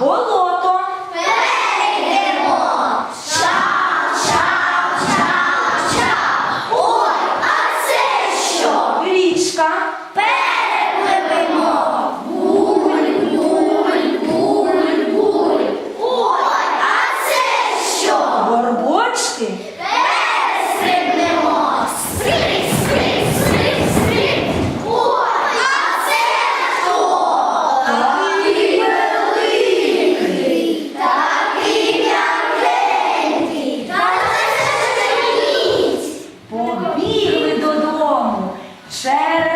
болото. Перейдемо. Ча-ча-ча-ча. Ой, а це що? Річка. Перепливемо. Буль-буль-буль-буль. Ой, а це що? Горбочки. gera